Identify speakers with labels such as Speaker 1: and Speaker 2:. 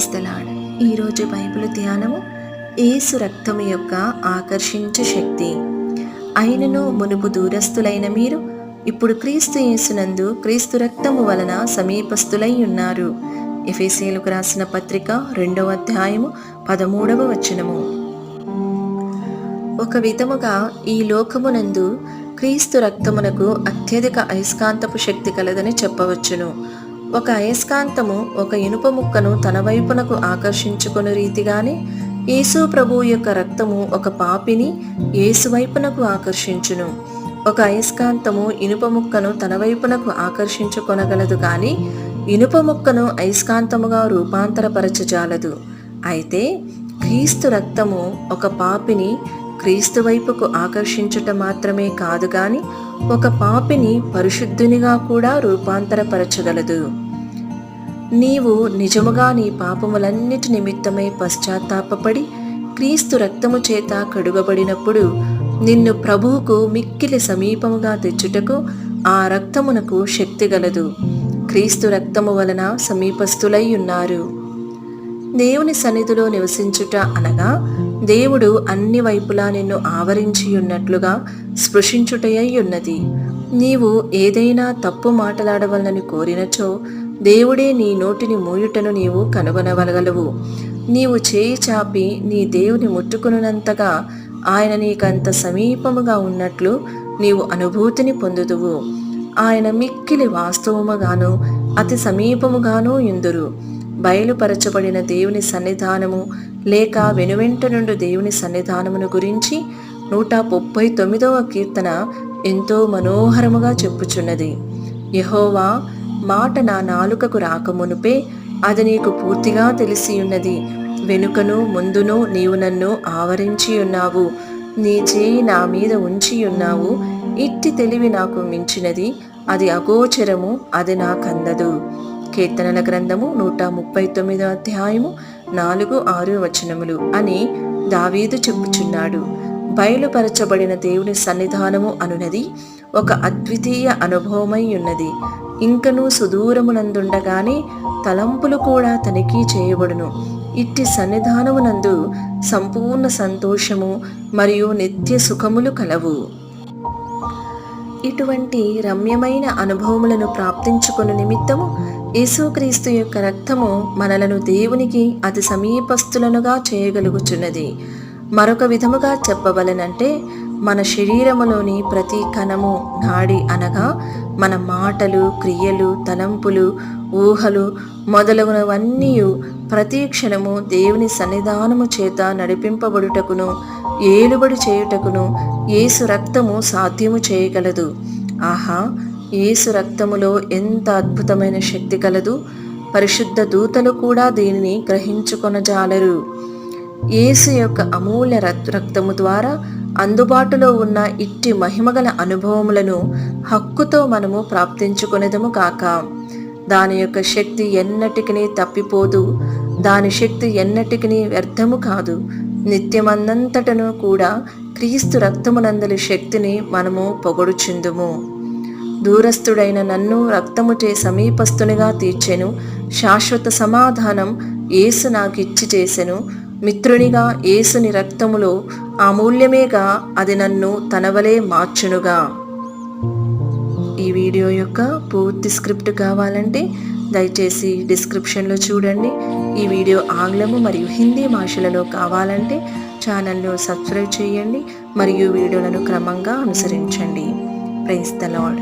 Speaker 1: Praise the Lord ఈరోజు Bible ధ్యానము ఏసు రక్తము యొక్క ఆకర్షించు శక్తి. అయినను మునుపు దూరస్తులైన మీరు ఇప్పుడు క్రీస్తు యేసునందు క్రీస్తు రక్తము వలన సమీపస్తులై ఉన్నారు. ఎఫేసీలకు రాసిన పత్రిక రెండవ అధ్యాయము పదమూడవ వచనము. ఒక విధముగా ఈ లోకమునందు క్రీస్తు రక్తమునకు అత్యధిక అయస్కాంతపు శక్తి కలదని చెప్పవచ్చును. ఒక అయస్కాంతము ఒక ఇనుప ముక్కను తన వైపునకు ఆకర్షించుకుని రీతిగానే యేసు ప్రభు యొక్క రక్తము ఒక పాపిని యేసు వైపునకు ఆకర్షించును. ఒక అయస్కాంతము ఇనుప ముక్కను తన వైపునకు ఆకర్షించుకొనగలదు కానీ ఇనుప ముక్కను అయస్కాంతముగా రూపాంతరపరచజాలదు. అయితే క్రీస్తు రక్తము ఒక పాపిని క్రీస్తు వైపుకు ఆకర్షించుట మాత్రమే కాదు కానీ ఒక పాపిని పరిశుద్ధునిగా కూడా రూపాంతరపరచగలదు. నీవు నిజముగా నీ పాపములన్నిటి నిమిత్తమై పశ్చాత్తాపపడి క్రీస్తు రక్తము చేత కడుగబడినప్పుడు నిన్ను ప్రభువుకు మిక్కిలి సమీపముగా తెచ్చుటకు ఆ రక్తమునకు శక్తి గలదు. క్రీస్తు రక్తము వలన సమీపస్థులై ఉన్నారు. దేవుని సన్నిధిలో నివసించుట అనగా దేవుడు అన్ని వైపులా నిన్ను ఆవరించి ఉన్నట్లుగా స్పృశించుటయై ఉన్నది. నీవు ఏదైనా తప్పు మాట్లాడవలనని కోరినచో దేవుడే నీ నోటిని మూయుటను నీవు కనుగొనవలగలవు. నీవు చేయి చాపి నీ దేవుని ముట్టుకున్నంతగా ఆయన నీకంత సమీపముగా ఉన్నట్లు నీవు అనుభూతిని పొందుదువు. ఆయన మిక్కిలి వాస్తవముగాను అతి సమీపముగాను ఇందురు. బయలుపరచబడిన దేవుని సన్నిధానము లేక వెనువెంట నుండి దేవుని సన్నిధానమును గురించి నూట ముప్పై తొమ్మిదవ కీర్తన ఎంతో మనోహరముగా చెప్పుచున్నది. యహోవా మాట నా నాలుకకు రాకమునుపే అది నీకు పూర్తిగా తెలిసి ఉన్నది వెనుకను ముందును నీవు నన్ను ఆవరించి ఉన్నావు. నీ చేయి నా మీద ఉంచి ఉన్నావు. ఇట్టి తెలివి నాకు మించినది అది అగోచరము అది నాకందదు. కీర్తనల గ్రంథము నూట ముప్పై తొమ్మిదో అధ్యాయము నాలుగు ఆరు వచనములు అని దావీదు చెప్పుచున్నాడు. బయలుపరచబడిన దేవుని సన్నిధానము అనునది ఒక అద్వితీయ అనుభవమై ఉన్నది. ఇంకనూ సుదూరమునందుండగానే తలంపులు కూడా తనిఖీ చేయబడును. ఇట్టి సన్నిధానమునందు సంపూర్ణ సంతోషము మరియు నిత్య సుఖములు కలవు. ఇటువంటి రమ్యమైన అనుభవములను ప్రాప్తించుకుని నిమిత్తము యేసుక్రీస్తు యొక్క రక్తము మనలను దేవునికి అతి సమీపస్థులనుగా చేయగలుగుచున్నది. మరొక విధముగా చెప్పవలనంటే మన శరీరములోని ప్రతి కణము నాడి అనగా మన మాటలు క్రియలు తలంపులు ఊహలు మొదలగునవన్నీ ప్రతి క్షణము దేవుని సన్నిధానము చేత నడిపింపబడుటకును ఏలుబడి చేయుటకును ఏసు రక్తము సాధ్యము చేయగలదు. ఆహా ఏసు రక్తములో ఎంత అద్భుతమైన శక్తి కలదు? పరిశుద్ధ దూతలు కూడా దీనిని గ్రహించుకొనజాలరు. యేసు యొక్క అమూల్య రక్తము ద్వారా అందుబాటులో ఉన్న ఇట్టి మహిమగల అనుభవములను హక్కుతో మనము ప్రాప్తించుకునేదము కాక. దాని యొక్క శక్తి ఎన్నటికి తప్పిపోదు. దాని శక్తి ఎన్నటికి వ్యర్థము కాదు. నిత్యమందంతటను కూడా క్రీస్తు రక్తమునందలి శక్తిని మనము పొగడుచుందుము. దూరస్థుడైన నన్ను రక్తముచే సమీపస్తునిగా తీర్చెను. శాశ్వత సమాధానం ఏసు నాకిచ్చి చేసెను. మిత్రునిగా ఏసుని రక్తములో అమూల్యమేగా అది నన్ను తనవలే మార్చునుగా. ఈ వీడియో యొక్క పూర్తి స్క్రిప్ట్ కావాలంటే దయచేసి డిస్క్రిప్షన్లో చూడండి. ఈ వీడియో ఆంగ్లము మరియు హిందీ భాషలలో కావాలంటే ఛానల్ను సబ్స్క్రైబ్ చేయండి మరియు వీడియోలను క్రమంగా అనుసరించండి. Price the lord